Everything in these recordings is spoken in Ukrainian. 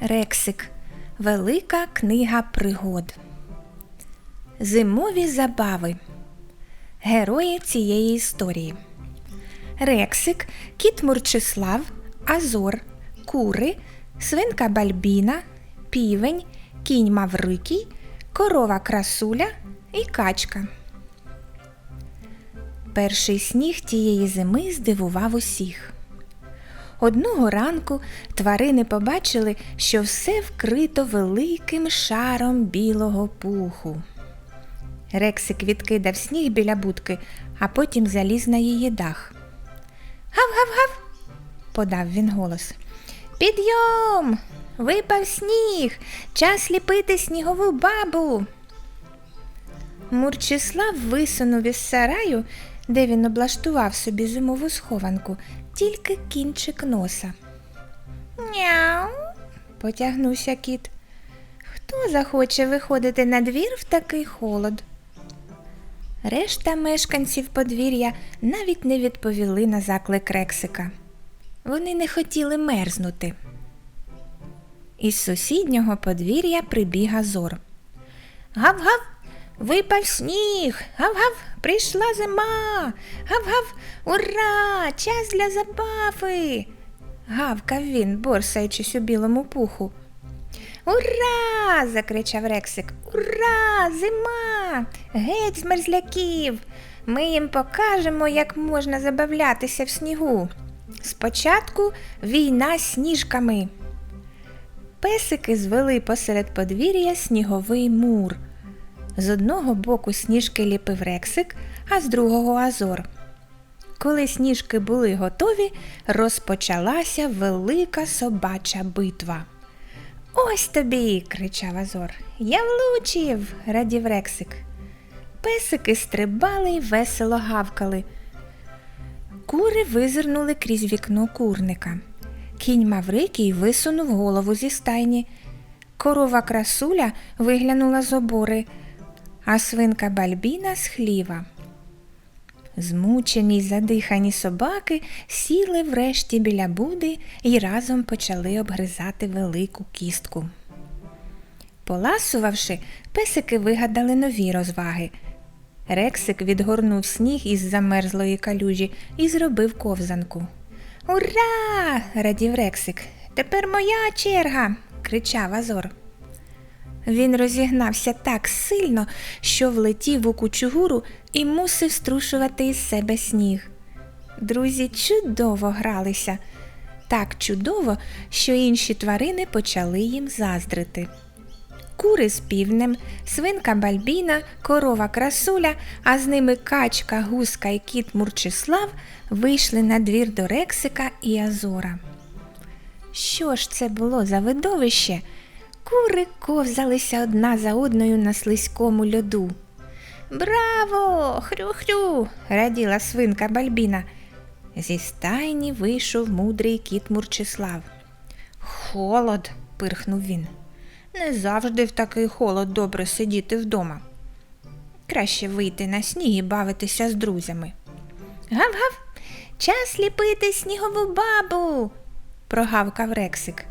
Рексик. Велика книга пригод. Зимові забави. Герої цієї історії. Рексик, кіт Мурчислав, Азор, кури, свинка Бальбіна, півень, кінь Маврикій, корова Красуля і качка. Перший сніг тієї зими здивував усіх. Одного ранку тварини побачили, що все вкрито великим шаром білого пуху. Рексик відкидав сніг біля будки, а потім заліз на її дах. Гав-гав-гав, подав він голос. Підйом! Випав сніг, час ліпити снігову бабу. Мурчислав висунув із сараю, де він облаштував собі зимову схованку, тільки кінчик носа. Няу, потягнувся кіт. Хто захоче виходити на двір в такий холод? Решта мешканців подвір'я навіть не відповіли на заклик Рексика. Вони не хотіли мерзнути. Із сусіднього подвір'я прибіг Азор. Гав-гав, випав сніг, гав-гав, прийшла зима. Гав-гав, ура! Час для забави. гавкав він, борсаючись у білому пуху. Ура! закричав Рексик. Ура! Зима! Геть з мерзляків! Ми їм покажемо, як можна забавлятися в снігу. Спочатку війна сніжками. Песики звели посеред подвір'я сніговий мур. З одного боку сніжки ліпив Рексик, а з другого Азор. Коли сніжки були готові, розпочалася велика собача битва. Ось тобі. кричав Азор. Я влучив, радів Рексик. Песики стрибали й весело гавкали. Кури визирнули крізь вікно курника. Кінь Маврикій висунув голову зі стайні. Корова красуля виглянула з обори, а свинка Бальбіна з хліва. Змучені й задихані собаки сіли врешті біля буди і разом почали обгризати велику кістку. Поласувавши, песики вигадали нові розваги. Рексик відгорнув сніг із замерзлої калюжі і зробив ковзанку. Ура! радів Рексик. Тепер моя черга. кричав Азор. Він розігнався так сильно, що влетів у кучугуру і мусив струшувати із себе сніг. Друзі чудово гралися, так чудово, що інші тварини почали їм заздрити. Кури з півнем, свинка Бальбіна, корова красуля, а з ними качка, гуска і кіт Мурчислав вийшли на двір до Рексика і Азора. Що ж це було за видовище? Кури ковзалися одна за одною на слизькому льоду. Браво! Хрю-хрю! раділа свинка Бальбіна. Зі стайні вийшов мудрий кіт Мурчислав. Холод, пирхнув він. Не завжди в такий холод добре сидіти вдома. Краще вийти на сніг і бавитися з друзями. Гав-гав, час ліпити снігову бабу, прогавкав Рексик.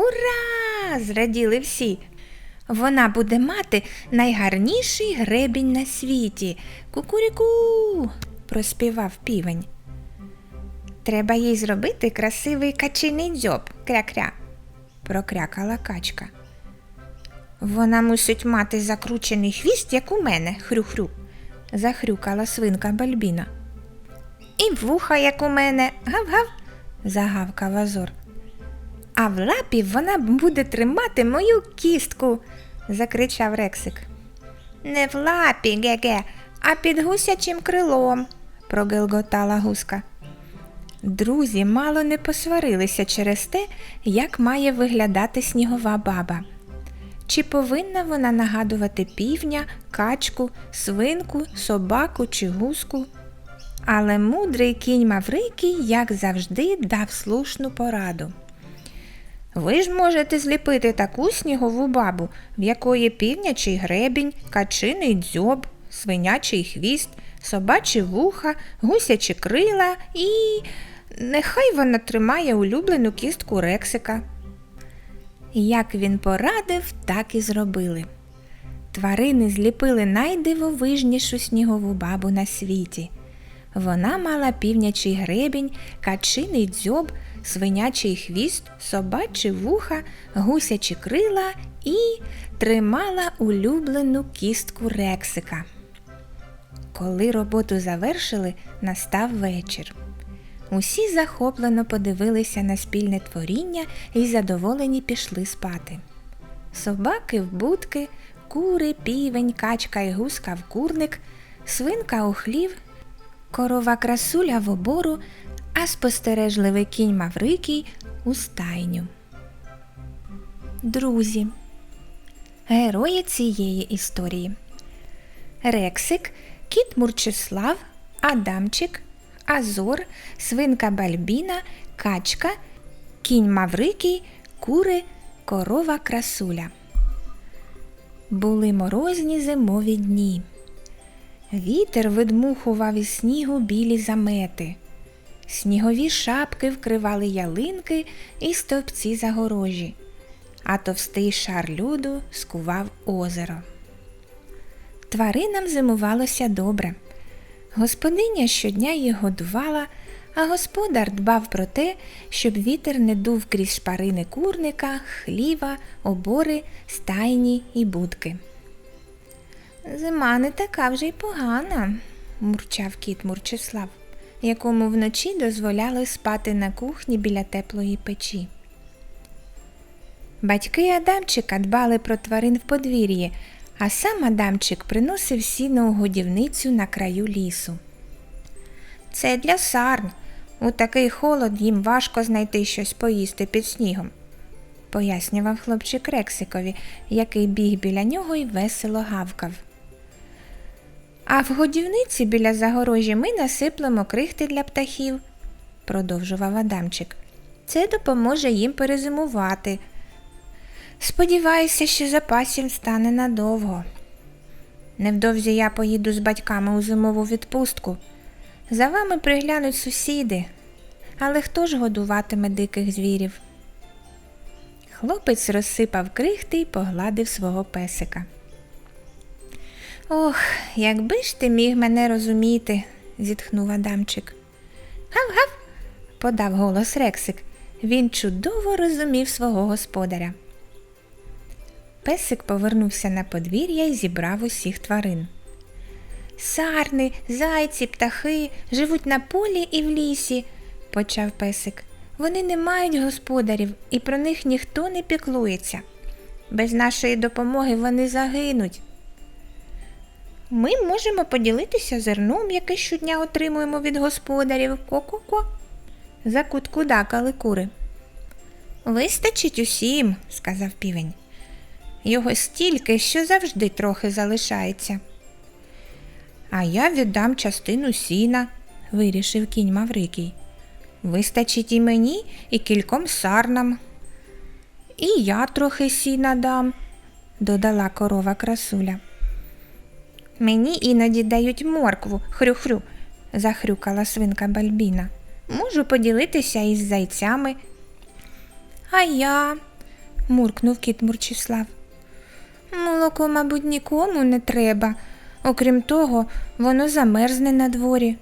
Ура! зраділи всі. Вона буде мати найгарніший гребінь на світі. Кукуріку, проспівав півень. Треба їй зробити красивий качиний дзьоб, кря-кря, прокрякала качка. Вона мусить мати закручений хвіст, як у мене, хрю-хрю, захрюкала свинка Бальбіна. І вуха, як у мене, гав-гав, загавкав Азор. А в лапі вона буде тримати мою кістку, закричав Рексик. Не в лапі, ге-ге, а під гусячим крилом, прогелготала гуска. Друзі мало не посварилися через те, як має виглядати снігова баба. Чи повинна вона нагадувати півня, качку, свинку, собаку чи гуску? Але мудрий кінь Маврикій, як завжди, дав слушну пораду. Ви ж можете зліпити таку снігову бабу, в якої півнячий гребінь, качиний дзьоб, свинячий хвіст, собачі вуха, гусячі крила і нехай вона тримає улюблену кістку рексика. Як він порадив, так і зробили. Тварини зліпили найдивовижнішу снігову бабу на світі. Вона мала півнячий гребінь, качиний дзьоб, свинячий хвіст, собачі вуха, гусячі крила і тримала улюблену кістку рексика. Коли роботу завершили, настав вечір. Усі захоплено подивилися на спільне творіння і задоволені пішли спати. Собаки в будки, кури, півень, качка і гуска в курник, свинка у хлів, корова красуля в обору, а спостережливий кінь Маврикій у стайню. Друзі, герої цієї історії. Рексик, кіт Мурчислав, Адамчик, Азор, свинка Бальбіна, качка, кінь Маврикій, кури, корова красуля. Були морозні зимові дні. Вітер видмухував із снігу білі замети. Снігові шапки вкривали ялинки і стовпці загорожі, а товстий шар люду скував озеро. Тваринам зимувалося добре. Господиня щодня їх годувала, а господар дбав про те, щоб вітер не дув крізь шпарини курника, хліва, обори, стайні і будки. Зима не така вже й погана, мурчав кіт Мурчислав, якому вночі дозволяли спати на кухні біля теплої печі. Батьки Адамчика дбали про тварин в подвір'ї, а сам Адамчик приносив сіно у годівницю на краю лісу. Це для сарн. У такий холод їм важко знайти щось поїсти під снігом, пояснював хлопчик Рексикові, який біг біля нього і весело гавкав. А в годівниці біля загорожі ми насиплемо крихти для птахів, продовжував Адамчик. Це допоможе їм перезимувати. Сподіваюся, що запасів стане надовго. Невдовзі я поїду з батьками у зимову відпустку. За вами приглянуть сусіди, але хто ж годуватиме диких звірів? Хлопець розсипав крихти й погладив свого песика. Ох, якби ж ти міг мене розуміти, зітхнув Адамчик. Гав-гав, подав голос Рексик. Він чудово розумів свого господаря. Песик повернувся на подвір'я і зібрав усіх тварин. Сарни, зайці, птахи живуть на полі і в лісі, почав песик. Вони не мають господарів і про них ніхто не піклується. Без нашої допомоги вони загинуть. Ми можемо поділитися зерном, яке щодня отримуємо від господарів ко-ко-ко. Закуткудакали кури. Вистачить усім, сказав півень. Його стільки, що завжди трохи залишається. А я віддам частину сіна, вирішив кінь Маврикій. Вистачить і мені, і кільком сарнам. І я трохи сіна дам, додала корова красуля. Мені іноді дають моркву, хрю-хрю, захрюкала свинка Бальбіна. Можу поділитися із зайцями. А я, муркнув кіт Мурчислав. Молоко, мабуть, нікому не треба. Окрім того, воно замерзне на дворі.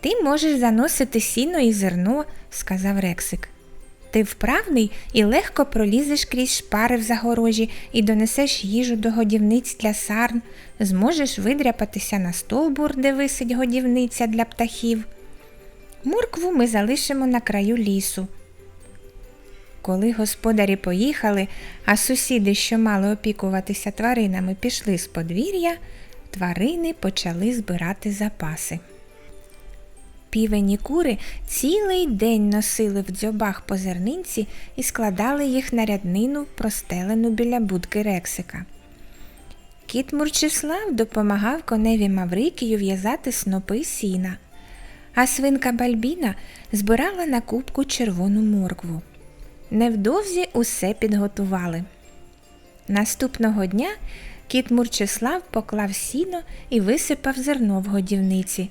Ти можеш заносити сіно і зерно, сказав Рексик. Ти вправний і легко пролізеш крізь шпари в загорожі і донесеш їжу до годівниць для сарн, зможеш видряпатися на стовбур, де висить годівниця для птахів. Моркву ми залишимо на краю лісу. Коли господарі поїхали, а сусіди, що мали опікуватися тваринами, пішли з подвір'я, тварини почали збирати запаси. Півені кури цілий день носили в дзьобах по зернинці і складали їх на ряднину, простелену біля будки Рексика. Кіт Мурчислав допомагав коневі Маврикію в'язати снопи сіна, а свинка Бальбіна збирала на кубку червону моркву. Невдовзі усе підготували. Наступного дня кіт Мурчислав поклав сіно і висипав зерно в годівниці,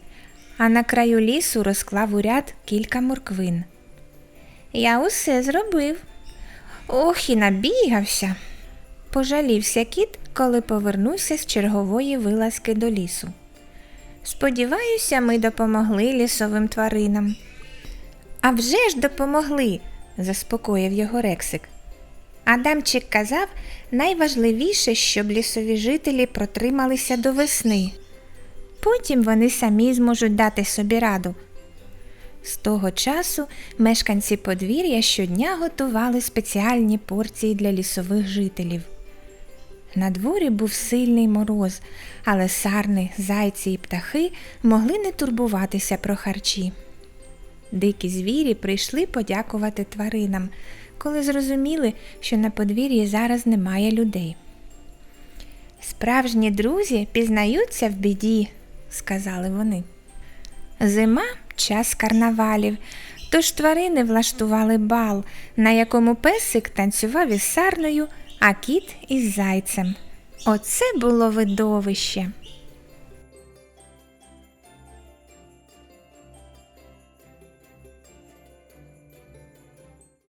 а на краю лісу розклав у ряд кілька морквин. Я усе зробив. Ох, і набігався. Пожалівся кіт, коли повернувся з чергової вилазки до лісу. Сподіваюся, ми допомогли лісовим тваринам. А вже ж допомогли, заспокоїв його Рексик. Адамчик казав, найважливіше, щоб лісові жителі протрималися до весни. Потім вони самі зможуть дати собі раду. З того часу мешканці подвір'я щодня готували спеціальні порції для лісових жителів. На дворі був сильний мороз, але сарни, зайці і птахи могли не турбуватися про харчі. Дикі звірі прийшли подякувати тваринам, коли зрозуміли, що на подвір'ї зараз немає людей. Справжні друзі пізнаються в біді, сказали вони. Зима час карнавалів, тож тварини влаштували бал, на якому песик танцював із сарною, а кіт із зайцем. Оце було видовище.